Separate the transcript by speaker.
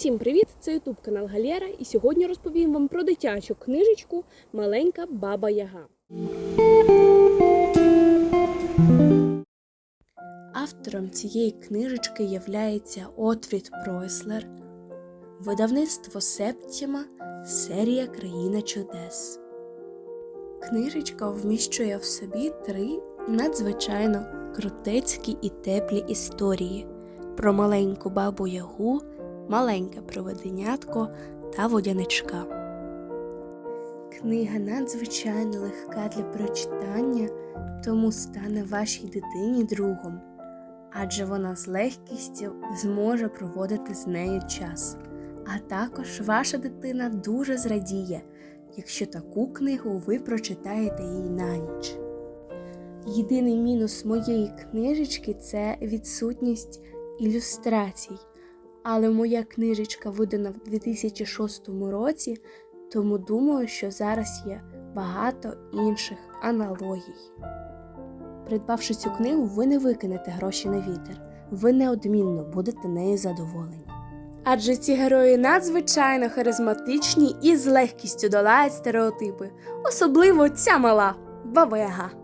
Speaker 1: Усім привіт! Це Ютуб канал Галєра, і сьогодні розповім вам про дитячу книжечку Маленька баба Яга. Автором цієї книжечки являється Отвіт Пройслер, видавництво Септіма, серія Країна чудес. Книжечка вміщує в собі три надзвичайно крутецькі і теплі історії про маленьку бабу Ягу, маленьке проведенятко та водяничка. Книга надзвичайно легка для прочитання, тому стане вашій дитині другом, адже вона з легкістю зможе проводити з нею час. А також ваша дитина дуже зрадіє, якщо таку книгу ви прочитаєте їй на ніч. Єдиний мінус моєї книжечки це відсутність ілюстрацій. Але моя книжечка видана в 2006 році, тому думаю, що зараз є багато інших аналогій. Придбавши цю книгу, ви не викинете гроші на вітер, ви неодмінно будете нею задоволені. Адже ці герої надзвичайно харизматичні і з легкістю долають стереотипи, особливо ця мала Баба Яга.